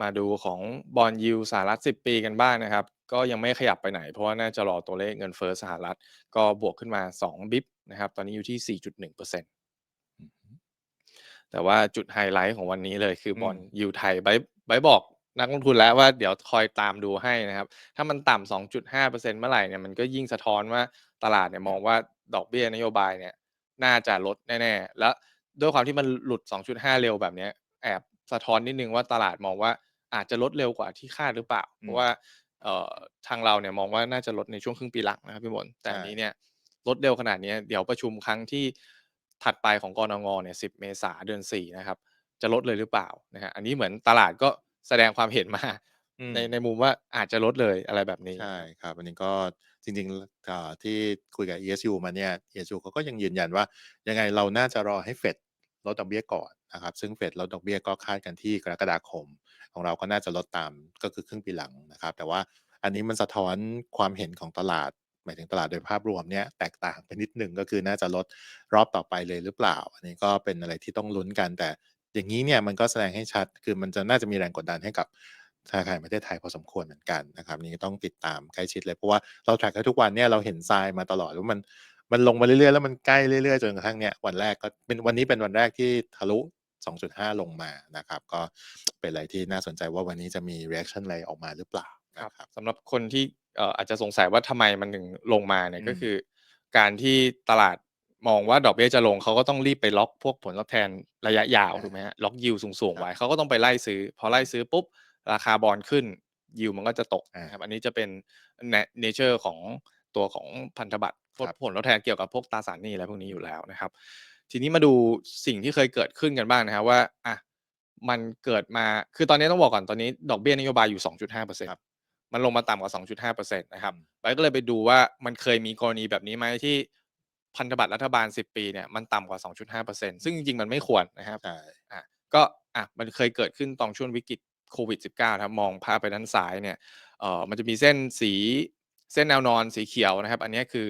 มาดูของบอนด์ยิลด์สหรัฐ 10 ปีกันบ้างนะครับ ก็ยังไม่ขยับไปไหน เพราะว่าน่าจะรอตัวเลขเงินเฟ้อสหรัฐ ก็บวกขึ้นมา 2 บิปนะครับ ตอนนี้อยู่ที่ 4.1%อือฮึแต่ว่าจุดไฮไลต์ของวันนี้เลยคืออืบอนด์มยิลด์ไทยไบร์ทไบร์ทบอกนักลงทุนแล้วว่าเดี๋ยวคอยตามดูให้นะครับ ถ้ามันต่ำ 2.5%เมื่อไหร่เนี่ยมันก็ยิ่งสะท้อนว่าตลาดเนี่ยมองว่าดอกเบี้ยนโยบายเนี่ย น่าจะลดแน่ๆ แล้วด้วยความที่มันหลุด 2.5 เร็วแบบเนี้ยแอบสะท้อนนิดหนึ่งว่าตลาดมองว่า อาจจะลดเร็วกว่าที่คาดหรือเปล่าอืเพมราะว่าเอ่อทางเราเนี่ยมองว่าน่าจะลดในช่วงครึ่งปีหลังนะครับพี่มนต์แต่ใช่อันนี้เนี่ยลดเร็วขนาดเนี้ยเดี๋ยวประชุมครั้งที่ถัดไปของกนง.เนี่ย10เมษาเดือน4นะครับ จะลดเลยหรือเปล่านะครับอันนี้เหมือนตลาดก็แสดงความเห็นมาอืมในในมุมว่าอาจจะลดเลยอะไรแบบนี้ ใช่ครับครับอันนี้ก็จริงๆลอ่าที่คุยกับ ESU มาเนี่ย ESU เขาก็ยังยืนยันว่ายังไงเราน่าจะรอให้ Fed ลดดอกเบี้ยก่อน นะครับซึ่ง Fed ลดดอกเบี้ยก็คาดกันที่กรกฎาคม ของเราก็น่าจะลดตามก็คือครึ่งปีหลังนะครับ แต่ว่าอันนี้มันสะท้อนความเห็นของตลาดหมายถึงตลาดโดยภาพรวมเนี่ยแตกต่างไปนิดหนึ่งก็คือน่าจะลดรอบต่อไปเลยหรือเปล่า อันนี้ก็เป็นอะไรที่ต้องลุ้นกันแต่อย่างงี้เนี่ยมันก็แสดงให้ชัดคือมันจะน่าจะมีแรงกดดันให้กับธนาคารแห่งประเทศไทยพอสมควรเหมือนกันนะครับนนี้ต้องติดตามใกล้ชิดเลยเพราะว่าเรา track กันทุกวันเนี่ยเราเห็น sign มาตลอดว่ามันมันลงมาเรื่อยๆแล้วมันใกล้เรื่อยๆจนกระทั่งเนี่ยวันแรกก็เป็นวันนี้เป็นวันแรกที่ทะลุ 2.5 ลงมานะครับ ก็เป็นอะไรที่น่าสนใจว่าวันนี้จะมีรีแอกชันอะไรออกมาหรือเปล่าครันะบครับสำหรับคนที่เอ่ออาจจะสงสัยว่าทำไมมันถึงลงมาเนี่ยอืก็มคือ การที่ตลาดมองว่าดอกเบี้ยจะลงเขาก็ต้องรีบไปล็อกพวกผลตอบแทนระยะยาวอาถูกไหมครับล็อก yield สูงๆครัไว้บเขาก็ต้องไปไล่ซื้อ พอไล่ซื้อปุ๊บ ราคาบอนด์ขึ้น yield มันก็จะตกอานะครับอันนี้จะเป็นแนเนเชอร์ของตัวของพันธบัตรพวกครับผลทดแทนเกี่ยวกับพวกตราสารหนี้อะไรพวกนี้อยู่แล้วนะครับ ทีนี้มาดูสิ่งที่เคยเกิดขึ้นกันบ้างนะครับว่าอะมันเกิดมาคือตอนนี้ต้องบอกก่อนตอนนี้ดอกเบี้ยนโยบายอยู่ 2.5%ครับมันลงมาต่ำกว่า 2.5%นะครับอืมไบร์ทก็เลยไปดูว่ามันเคยมีกรณีแบบนี้ไหมที่พันธบัตรรัฐบาล 10 ปีเนี่ยมันต่ำกว่า 2.5%ซึ่งจริงๆ มันไม่ควรนะครับใช่อาก็อะมันเคยเกิดขึ้นตอนช่วงวิกฤตโควิด -19 นะครับมองภาพไปด้านซ้ายเนี่ยเอ่อมันจะมีเส้นสีเส้นแนวนอนสีเขียวนะครับ อันเนี้ยคือ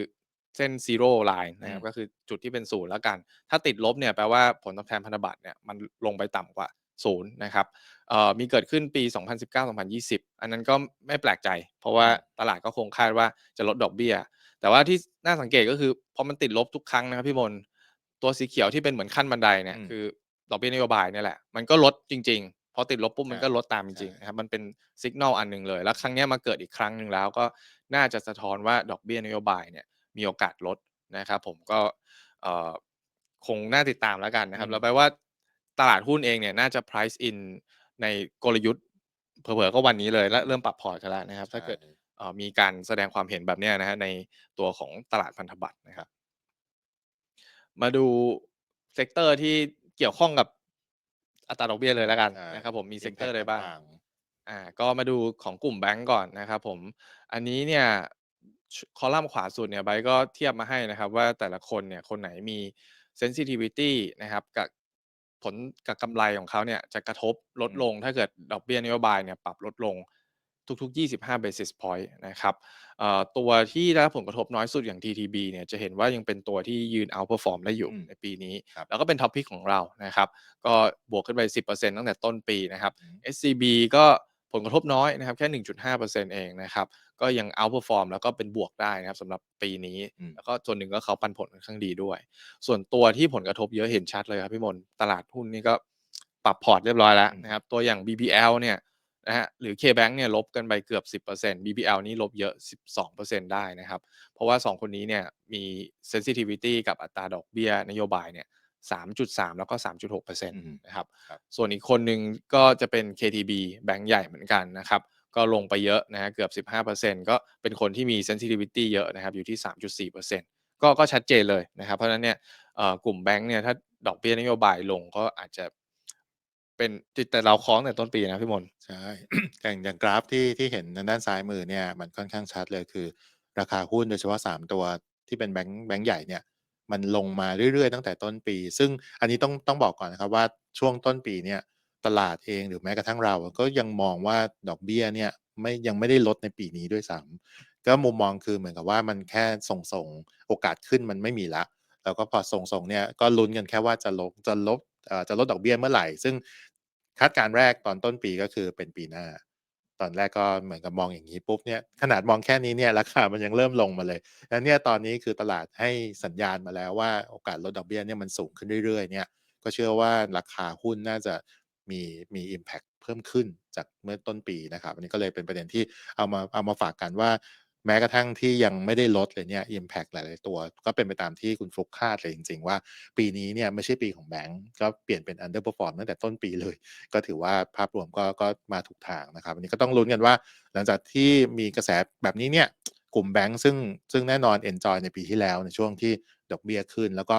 เส้น zero line อืนะครับมก็คือจุดที่เป็น0แล้วกัน ถ้าติดลบเนี่ยแปลว่าผลตอบแทนพันธบัตรเนี่ยมันลงไปต่ำกว่า0นะครับเอ่อมีเกิดขึ้นปี 2019-2020 อันนั้นก็ไม่แปลกใจ เพราะว่าตลาดก็คงคาดว่าจะลดดอกเบี้ย แต่ว่าที่น่าสังเกตก็คือพอมันติดลบทุกครั้งนะครับพี่มนต์ตัวสีเขียวที่เป็นเหมือนขั้นบันไดเนี่ยอืมคือดอกเบี้ยนโยบายเนี่ยแหละ มันก็ลดจริงๆ พอติดลบปุ๊บใช่มันก็ลดตามจริงใช่ๆนะครับมันเป็น signal อันหนึ่งเลย แล้วครั้งเนี้ยมาเกิดอีกครั้งหนึ่งแล้วก็น่าจะสะท้อนว่าดอกเบี้ยนโยบายเนี่ย มีโอกาสลดนะครับ ผมก็เอ่อคงน่าติดตามแล้วกันนะครัอืมบแล้วแปลว่าตลาดหุ้นเองเนี่ยน่าจะ price in ในกลยุทธ์เผลอๆก็วันนี้เลยและเริ่มปรับพอร์ตกันแล้วนะครับใชถ้าเกิด่เอ่อมีการแสดงความเห็นแบบเนี้ยนะครับในตัวของตลาดพันธบัตรนะครับ มาดูเซกเตอร์ที่เกี่ยวข้องกับอัตราดอกเบี้ยเลยแล้วกันใช่นะครับ ผมมีเซกเตอ impact ร์อะไรบ้างต่างอ่าก็มาดูของกลุ่มแบงก์ก่อนนะครับผม อันนี้เนี่ยช คอลัมน์ขวาสุดเนี่ยไบร์ทก็เทียบมาให้นะครับ ว่าแต่ละคนเนี่ยคนไหนมี sensitivity นะครับกับผลกับกำไรของเขาเนี่ยจะกระทบลดอืมลง ถ้าเกิดดอกเบี้ยนโยบายเนี่ยปรับลดลงทุกๆ 25 basis point นะครับเอ่อตัวที่ได้รับผลกระทบน้อยสุดอย่าง TTB เนี่ยจะเห็นว่ายังเป็นตัวที่ยืน outperform ได้อยู่อืมในปีนี้ครับแล้วก็เป็น Top Pick ของเรานะครับ ก็บวกขึ้นไป 10%ตั้งแต่ต้นปีนะครับอืม SCB ก็ผลกระทบน้อยนะครับ แค่ 1.5%เองนะครับ ก็ยัง outperform แล้วก็เป็นบวกได้นะครับสำหรับปีนี้ อืม แล้วก็ส่วนหนึ่งก็เขาปันผลค่อนข้างดีด้วย ส่วนตัวที่ผลกระทบเยอะเห็นชัดเลยครับพี่มนต์ตลาดหุ้นนี่ก็ปรับพอร์ตเรียบร้อยแล้วอืมนะครับ ตัวอย่าง BBL เนี่ยนะครับหรือ KBank เนี่ยลบกันไปเกือบ 10% BBL นี่ลบเยอะ 12%ได้นะครับ เพราะว่า 2 คนนี้เนี่ยมี sensitivity กับอัตราดอกเบี้ยนโยบายเนี่ย 3.3 แล้วก็ 3.6%อืมนะครับ ครับ ส่วนอีกคนหนึ่งก็จะเป็น KTB แบงก์ใหญ่เหมือนกันนะครับ ก็ลงไปเยอะนะครับเกือบ 15%ก็เป็นคนที่มี sensitivity เยอะนะครับอยู่ที่ 3.4%ก็ก็ชัดเจนเลยนะครับเพราะฉะนั้นเนี่ยกลุ่มแบงก์เนี่ยถ้าดอกเบี้ยนโยบายลงก็อาจจะเป็นแต่เราคล้องแต่ต้นปีนะพี่มนต์ใช่อย่างอย่างกราฟที่ที่เห็นด้านซ้ายมือเนี่ยมันค่อนข้างชัดเลยคือ ราคาหุ้นโดยเฉพาะ 3 ตัวที่เป็นแบงก์แบงก์ใหญ่เนี่ยมันลงมาเรื่อยๆ ตั้งแต่ต้นปี ซึ่งอันนี้ต้องต้องบอกก่อนนะครับว่าช่วงต้นปีเนี่ย ตลาดเองหรือแม้กระทั่งเราก็ยังมองว่าดอกเบี้ยเนี่ยไม่ยังไม่ได้ลดในปีนี้ด้วยซ้ำก็มุมมองคือเหมือนกับว่ามันแค่ทรงๆโอกาสขึ้นมันไม่มีล้วแล้วก็พอทรงๆเนี่ยก็ลุ้นกันแค่ว่าจะลงจะลบเอ่อจะลดดอกเบี้ยเมื่อไหร่ ซึ่งคาดการณ์แรกตอนต้นปีก็คือเป็นปีหน้า ตอนแรกก็เหมือนกับมองอย่างนี้ปุ๊บเนี่ยขนาดมองแค่นี้เนี่ยราคามันยังเริ่มลงมาเลยแล้วเนี่ยตอนนี้คือตลาดให้สัญญาณมาแล้วว่าโอกาสลดดอกเบี้ยเนี่ยมันสูงขึ้นเรื่อยๆเนี่ยก็เชื่อว่าราคาหุ้นน่าจะ มีมี impact เพิ่มขึ้นจากเมื่อต้นปีนะครับ อันนี้ก็เลยเป็นประเด็นที่เอามาเอามาฝากกันว่า แม้กระทั่งที่ยังไม่ได้ลดเลยเนี่ย impact หลาย ๆ ตัว ก็เป็นไปตามที่คุณฟลุกคาดเลยจริง ๆ ว่า ปีนี้เนี่ยไม่ใช่ปีของแบงก์ก็เปลี่ยนเป็น underperform ตั้งแต่ต้นปีเลย ก็ถือว่าภาพรวมก็ก็มาถูกทางนะครับอันนี้ก็ต้องลุ้นกันว่า หลังจากที่มีกระแสแบบนี้เนี่ยกลุ่มแบงก์ซึ่งซึ่งแน่นอน enjoy ในปีที่แล้วในช่วงที่ดอกเบี้ยขึ้น แล้วก็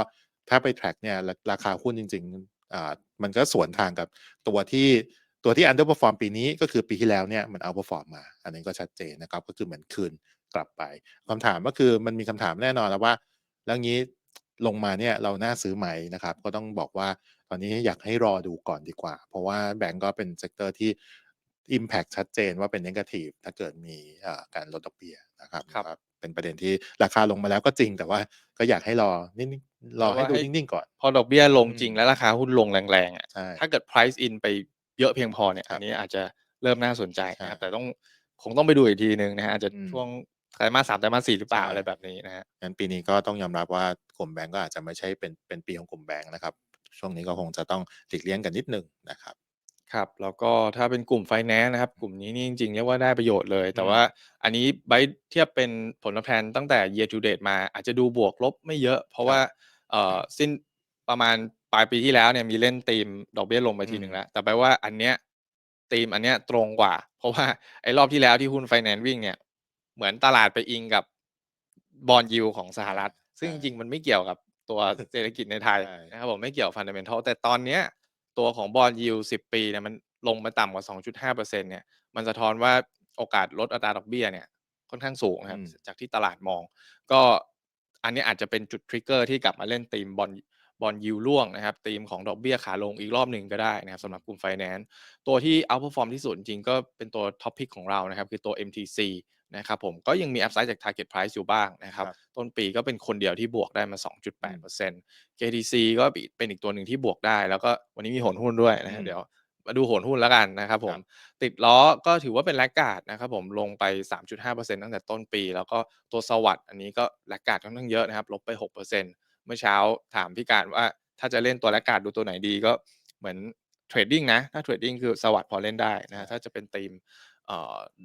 ถ้าไป track เนี่ยราราคาหุ้นจริง ๆ อ่ามันก็สวนทางกับตัวที่ตัวที่ underperform ปีนี้ก็คือปีที่แล้วเนี่ยมัน outperform มา อันนี้ก็ชัดเจนนะครับ ก็คือเหมือนคืนกลับไปคำถามก็คือมันมีคำถามแน่นอนแล้วว่า แล้วงี้ลงมาเนี่ยเราน่าซื้อไหมนะครับ ก็ต้องบอกว่าตอนนี้อยากให้รอดูก่อนดีกว่า เพราะว่าแบงก์ก็เป็นเซกเตอร์ที่ Impact ชัดเจนว่าเป็น Negative ถ้าเกิดมีอ่าการลดดอกเบี้ยนะครับครับก็ เป็นประเด็นที่ราคาลงมาแล้วก็จริง แต่ว่าก็อยากให้รอนิ่งๆรอให้ดูเพราะว่าให้นิ่งๆก่อน พอดอกเบี้ยลงอืมจริงแล้วราคาหุ้นลงแรงๆอะใช่ถ้าเกิด price in ไปเยอะเพียงพอเนี่ยครับอันนี้อาจจะเริ่มน่าสนใจใช่นะครับแต่ต้องคงต้องไปดูอีกทีหนึ่งนะฮะอาจจะอืมช่วงไตรมาสสามไตรมาสสี่หรือเปล่าใช่อะไรแบบนี้นะฮะงั้นปีนี้ก็ต้องยอมรับว่ากลุ่มแบงก์ก็อาจจะไม่ใช่เป็นเป็นปีของกลุ่มแบงก์นะครับ ช่วงนี้ก็คงจะต้องหลีกเลี่ยงกันนิดหนึ่งนะครับ ครับ แล้วก็ถ้าเป็นกลุ่มไฟแนนซ์นะครับ กลุ่มนี้นี่จริง ๆ เรียกว่าได้ประโยชน์เลยแต่อืมว่าอันนี้ไบต์เทียบเป็นผลตอบแทนตั้งแต่ year to date มาอาจจะดูบวกลบไม่เยอะ เพราะว่าเอ่อสิ้นประมาณปลายปีที่แล้วเนี่ยมีเล่นธีมดอกเบี้ยลงไปทีหนึ่งแล้ว แต่แปลว่าอันเนี้ยธีมอันเนี้ยตรงกว่า เพราะว่าไอ้รอบที่แล้วที่หุ้นไฟแนนซ์วิ่งเนี่ย เหมือนตลาดไปอิงกับบอลยูของสหรัฐ ซึ่งจใช่ริงๆมันไม่เกี่ยวกับตัวเศรษฐกิจในไทยใช่ นะครับผมไม่เกี่ยวฟันเดเมนทัลแต่ตอนเนี้ย ตัวของบอลยิวสิบปีเนี่ยมันลงมาต่ำกว่า 2.5%เนี่ย มันสะท้อนว่าโอกาสลดอัตราดอกเบี้ยเนี่ย ค่อนข้างสูงนะครับอืมจากที่ตลาดมอง ก็อันนี้อาจจะเป็นจุดทริกเกอร์ที่กลับมาเล่นธีมบอลบอลยิวล่วงนะครับธีมของดอกเบี้ยขาลงอีกรอบหนึ่งก็ได้นะครับสำหรับกลุ่มไฟแนนซ์ตัวที่เอา p e r f o r m ที่สุดจริงๆก็เป็นตัวท็อปพิกของเรานะครับ คือตัว MTC นะครับผมก็ยังมี upside จาก target price อยู่บ้างนะครับครับ ต้นปีก็เป็นคนเดียวที่บวกได้มา 2.8% KTC ก็เป็นอีกตัวหนึ่งที่บวกได้ แล้วก็วันนี้มีโหนหุ้นด้วยนะฮะอืมเดี๋ยวมาดูโหนหุ้นแล้วกันนะครับผมครับติดล้อก็ถือว่าเป็นแลกการ์ดนะครับผมลงไป 3.5%ตั้งแต่ต้นปี แล้วก็ตัวสวัสด์อันนี้ก็แลกการ์ดค่อนข้างเยอะนะครับลบไป 6%เมื่อเช้าถามพี่การว่าถ้าจะเล่นตัวแลกการ์ดดูตัวไหนดีก็เหมือนเทรดดิ้งนะถ้าเทรดดิ้งคือสวัสด์พอเล่นได้นะฮะใช่ถ้าจะเป็นธีมเอ่อ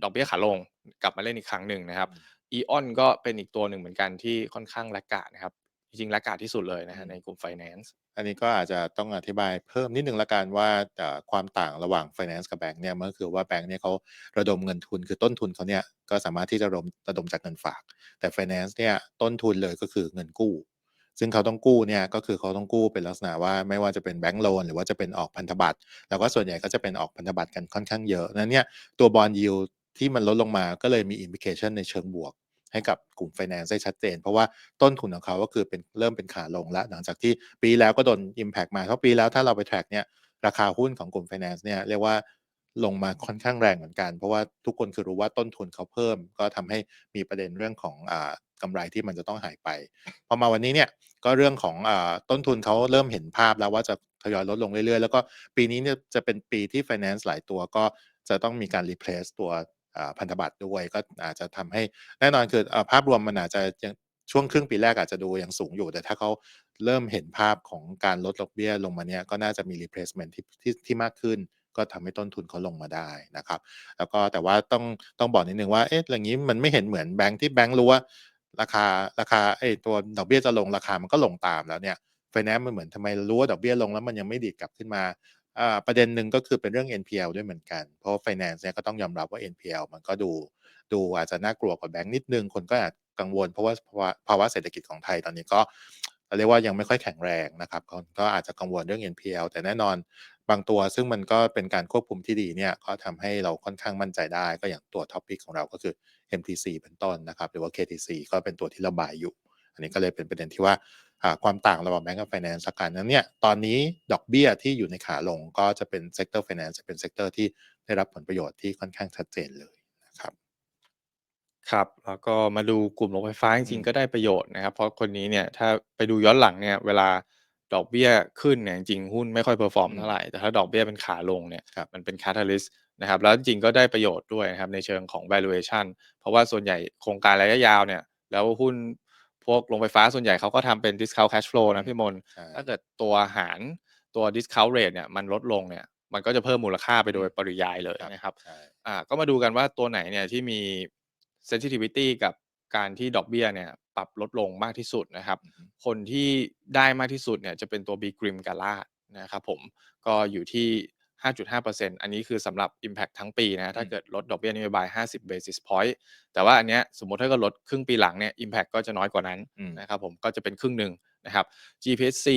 ดอกเบี้ยขาลงกลับมาเล่นอีกครั้งหนึ่งนะครับอืมอีออนก็เป็นอีกตัวหนึ่งเหมือนกันที่ค่อนข้างแลกการ์ดนะครับ จริงๆแลกการ์ดที่สุดเลยนะฮะอืมในกลุ่ม finance อันนี้ก็อาจจะต้องอธิบายเพิ่มนิดนึงละกันว่าเอ่อความต่างระหว่าง finance กับแบงก์เนี่ยมันก็คือว่าแบงก์เนี่ยเขาระดมเงินทุนคือต้นทุนเขาเนี่ยก็สามารถที่จะระดมระดมจากเงินฝาก แต่ finance เนี่ยต้นทุนเลยก็คือเงินกู้ ซึ่งเขาต้องกู้เนี่ยก็คือเขาต้องกู้เป็นลักษณะว่าไม่ว่าจะเป็นแบงก์โลนหรือว่าจะเป็นออกพันธบัตรแล้วก็ส่วนใหญ่ก็จะเป็นออกพันธบัตรกันค่อนข้างเยอะนั้นเนี่ยตัวบอลยิวที่มันลดลงมาก็เลยมีอิมพิเคชันในเชิงบวก ให้กับกลุ่ม finance ได้ชัดเจน เพราะว่าต้นทุนของเขาก็คือเป็นเริ่มเป็นขาลงแล้ว หลังจากที่ปีแล้วก็โดน impact มาเพราะปีแล้วถ้าเราไป track เนี่ยราคาหุ้นของกลุ่ม finance เนี่ยเรียกว่าลงมาค่อนข้างแรงเหมือนกัน เพราะว่าทุกคนคือรู้ว่าต้นทุนเขาเพิ่ม ก็ทำให้มีประเด็นเรื่องของอ กำไรที่มันจะต้องหายไป พอมาวันนี้เนี่ยก็เรื่องของอต้นทุนเขาเริ่มเห็นภาพแล้วว่าจะทยอยลดลงเรื่อยๆ แล้วก็ปีนี้เนี่ยจะเป็นปีที่ finance หลายตัวก็จะต้องมีการ replace ตัวพันธบัตรด้วยก็อาจจะทำให้แน่นอนคืออภาพรวมมันอาจจะยังช่วงครึ่งปีแรกอาจจะดูยังสูงอยู่ แต่ถ้าเขาเริ่มเห็นภาพของการลดดอกเบี้ยลงมาเนี่ยก็น่าจะมี replacement ที่ที่ที่มากขึ้น ก็ทำให้ต้นทุนเขาลงมาได้นะครับ แล้วก็แต่ว่าต้องต้องบอกนิดนึงว่าเอ๊ะอย่างนี้มันไม่เห็นเหมือนแบงค์ที่แบงค์รู้ว่า ราคาราคาไอ้ตัวดอกเบี้ยจะลงราคามันก็ลงตามแล้วเนี่ยไฟแนนซ์มันเหมือนทำไมรู้ว่าดอกเบี้ยลงแล้วมันยังไม่ดีดกลับขึ้นมาอ่าประเด็นหนึ่งก็คือเป็นเรื่อง NPL ด้วยเหมือนกัน เพราะไฟแนนซ์เนี่ยก็ต้องยอมรับว่า NPL มันก็ดู ดูอาจจะน่ากลัวกว่าแบงค์นิดนึง คนก็อาจกังวลเพราะว่าภาวะภาวะเศรษฐกิจของไทยตอนนี้ก็เรียกว่ายังไม่ค่อยแข็งแรงนะครับคนก็อาจจะกังวลเรื่อง NPL แต่แน่นอน บางตัวซึ่งมันก็เป็นการควบคุมที่ดีเนี่ยก็ทำให้เราค่อนข้างมั่นใจได้ก็อย่างตัวท็อปปิกของเราก็คือ MTC เป็นต้นนะครับ หรือว่า KTC ก็เป็นตัวที่ระบายอยู่ อันนี้ก็เลยเป็นประเด็นที่ว่าอ่าความต่างระหว่างแบงก์กับไฟแนนซ์ละกันนั้นเนี่ยตอนนี้ดอกเบี้ยที่อยู่ในขาลงก็จะเป็นเซกเตอร์ไฟแนนซ์จะเป็นเซกเตอร์ที่ได้รับผลประโยชน์ที่ค่อนข้างชัดเจนเลยนะครับครับแล้วก็มาดูกลุ่มโรงไฟฟ้าจอืริงมๆก็ได้ประโยชน์นะครับ เพราะคนนี้เนี่ยถ้าไปดูย้อนหลังเนี่ยเวลา ดอกเบี้ยขึ้นเนี่ยจริงๆหุ้นไม่ค่อยเพอร์ฟอร์มอืมเท่าไรแต่ถ้าดอกเบี้ยเป็นขาลงเนี่ยครับมันเป็น catalyst นะครับแล้วจริงๆก็ได้ประโยชน์ด้วยนะครับในเชิงของ valuation เพราะว่าส่วนใหญ่โครงการระยะยาวเนี่ยแล้วหุ้นพวกโรงไฟฟ้าส่วนใหญ่เขาก็ทำเป็น discount cash flow นะพี่มนต์ใช่ถ้าเกิดตัวหารตัว discount rate เนี่ยมันลดลงเนี่ยมันก็จะเพิ่มมูลค่าไปโดยปริยายเลยครับนะครับใช่อ่าก็มาดูกันว่าตัวไหนเนี่ยที่มี sensitivity กับ การที่ดอกเบี้ยเนี่ยปรับลดลงมากที่สุดนะครับอือฮึคนที่ได้มากที่สุดเนี่ยจะเป็นตัว B Grim กับ Lad นะครับผมก็อยู่ที่ 5.5%อันนี้คือสำหรับ Impact ทั้งปีนะ ถ้าเกิดลดดอกเบี้ยนโยบาย 50 basis point แต่ว่าอันเนี้ยสมมุติถ้าเกิดลดครึ่งปีหลังเนี่ย Impact ก็จะน้อยกว่านั้นอืมนะครับผมก็จะเป็นครึ่งหนึ่งนะครับ GPSC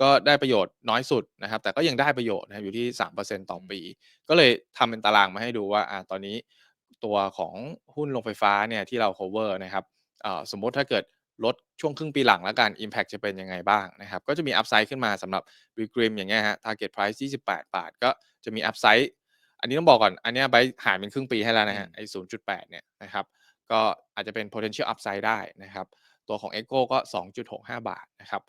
ก็ได้ประโยชน์น้อยสุดนะครับ แต่ก็ยังได้ประโยชน์นะครับอยู่ที่ 3%ต่อปี ก็เลยทำเป็นตารางมาให้ดูว่าอ่าตอนนี้ ตัวของหุ้นโรงไฟฟ้าเนี่ยที่เรา cover นะครับเอ่อสมมุติถ้าเกิดลดช่วงครึ่งปีหลังแล้วกัน Impact จะเป็นยังไงบ้างนะครับ ก็จะมี Upside ขึ้นมาสำหรับ b i g r i m อย่างเงี้ยฮะ Target Price 28 บาท ก็จะมี Upside อันนี้ต้องบอกก่อน อันเนี้ยไบรท์หารเป็นครึ่งปีให้แล้วนะฮะอืมไอ้0.8 เนี่ยนะครับ ก็อาจจะเป็น potential upside ได้นะครับ ตัวของ Echo ก็ 2.65 บาทนะครับ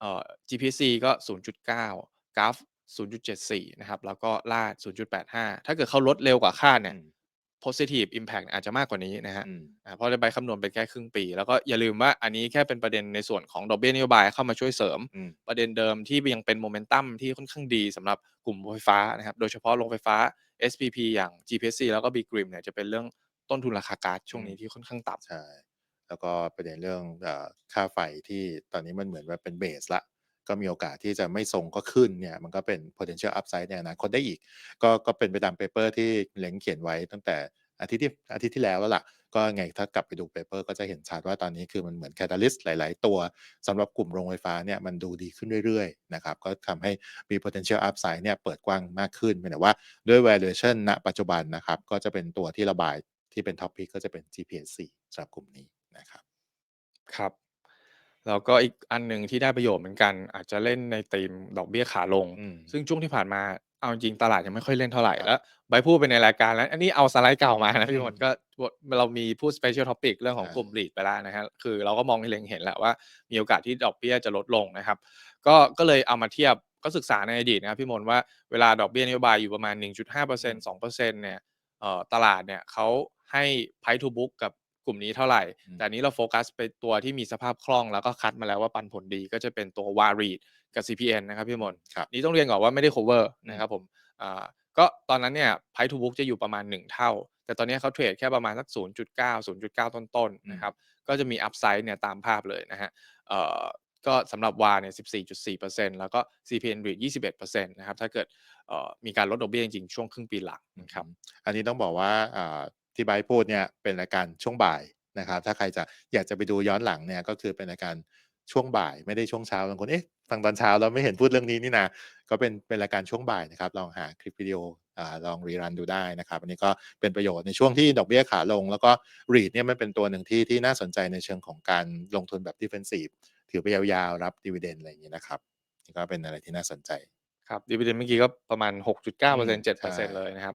เอ่อ GPC ก็ 0.9 g r a f 0.74 นะครับ แล้วก็ลาด 0.85 ถ้าเกิดเขาลดเร็วกว่าคาดเนี่ยอืม positive impact อาจจะมากกว่านี้นะฮะอืมอ่าเพราะในใบคำนวณเป็นแค่ครึ่งปี แล้วก็อย่าลืมว่าอันนี้แค่เป็นประเด็นในส่วนของดอกเบี้ยนโยบายเข้ามาช่วยเสริมอืมประเด็นเดิมที่ยังเป็นโมเมนตัมที่ค่อนข้างดีสำหรับกลุ่มโรงไฟฟ้านะครับโดยเฉพาะโรงไฟฟ้า SPP อย่าง GPSC แล้วก็ B Grim เนี่ยจะเป็นเรื่องต้นทุนราคาก๊าซช่วงนี้ที่ค่อนข้างต่ำใช่แล้วก็ประเด็นเรื่องเอ่อค่าไฟที่ตอนนี้มันเหมือนว่าเป็นเบสละ ก็มีโอกาสที่จะไม่ทรงก็ขึ้นเนี่ยมันก็เป็น potential upside ในอนาคตได้อีก ก็ก็เป็นไปตามเปเปอร์ที่เล้งเขียนไว้ตั้งแต่อาทิตย์ที่อาทิตย์ที่แล้วแล้วล่ะ ก็ไงถ้ากลับไปดูเปเปอร์ก็จะเห็นชัดว่าตอนนี้คือมันเหมือน catalyst หลาย ๆ ตัวสำหรับกลุ่มโรงไฟฟ้าเนี่ยมันดูดีขึ้นเรื่อย ๆ นะครับ ก็ทำให้มี potential upside เนี่ยเปิดกว้างมากขึ้นเพียงแต่ว่าด้วย valuation ณ ปัจจุบันนะครับ ก็จะเป็นตัวที่ระบายที่เป็น top pick ก็จะเป็น GPSC สำหรับกลุ่มนี้นะครับ ครับ แล้วก็อีกอันหนึ่งที่ได้ประโยชน์เหมือนกัน อาจจะเล่นในธีมดอกเบี้ยขาลง อืม ซึ่งช่วงที่ผ่านมาเอาจริงๆตลาดยังไม่ค่อยเล่นเท่าไหร่ครับแล้วไบร์ทพูดไปในรายการแล้ว อันนี้เอาสไลด์เก่ามานะพี่อืมมนต์ก็เรามีพูด special topic เรื่องของใช่กลุ่ม REIT ไปแล้วนะครับคือเราก็มองให้เล็งเห็นแหละว่า มีโอกาสที่ดอกเบี้ยจะลดลงนะครับ ก็ก็เลยเอามาเทียบก็ศึกษาในอดีตนะครับพี่มนต์ว่าเวลาดอกเบี้ยนโยบายอยู่ประมาณ 1.5% 2%เนี่ยเอ่อตลาดเนี่ยเขาให้ price to book กับ กลุ่มนี้เท่าไหร่อืมแต่อันนี้เราโฟกัสไปตัวที่มีสภาพคล่องแล้วก็คัดมาแล้วว่าปันผลดีก็จะเป็นตัว w a r e e กับ CPN นะครับพี่มนต์ครับนี่ต้องเรียนก่อนว่าไม่ได้ cover อืมนะครับผมอ่าก็ตอนนั้นเนี่ย price to book จะอยู่ประมาณ 1 เท่า แต่ตอนนี้เขาเทรดแค่ประมาณสัก 0.9 0.9 ต้นๆนะครับก็จะมี upside เนี่ยตามภาพเลยนะฮะเอ่อก็สำหรับวาเนี่ย 14.4%แล้วก็ CPN REIT 21%นะครับถ้าเกิดเอ่อมีการลดดอกเบี้ยจริงๆช่วงครึ่งปีหลังนะครับอันนี้ต้องบอกว่าอ่า ที่ไบร์ทพูดเนี่ยเป็นรายการช่วงบ่ายนะครับ ถ้าใครจะอยากจะไปดูย้อนหลังเนี่ยก็คือเป็นรายการช่วงบ่าย ไม่ได้ช่วงเช้าบางคนเอ๊ะฟังตอนเช้าแล้วไม่เห็นพูดเรื่องนี้นี่นะก็เป็นเป็นรายการช่วงบ่ายนะครับ ลองหาคลิปวิดีโออ่าลองรีรันดูได้นะครับ อันนี้ก็เป็นประโยชน์ในช่วงที่ดอกเบี้ยขาลง แล้วก็รีดเนี่ยมันเป็นตัวหนึ่งที่ที่น่าสนใจในเชิงของการลงทุนแบบ defensive ถือไปยาวๆ รับดีเวเดนอะไรอย่างนี้นะครับนี่ก็เป็นอะไรที่น่าสนใจ ครับ dividend เมื่อกี้ก็ประมาณ 6.9%อืมใช่7%เลยนะครับ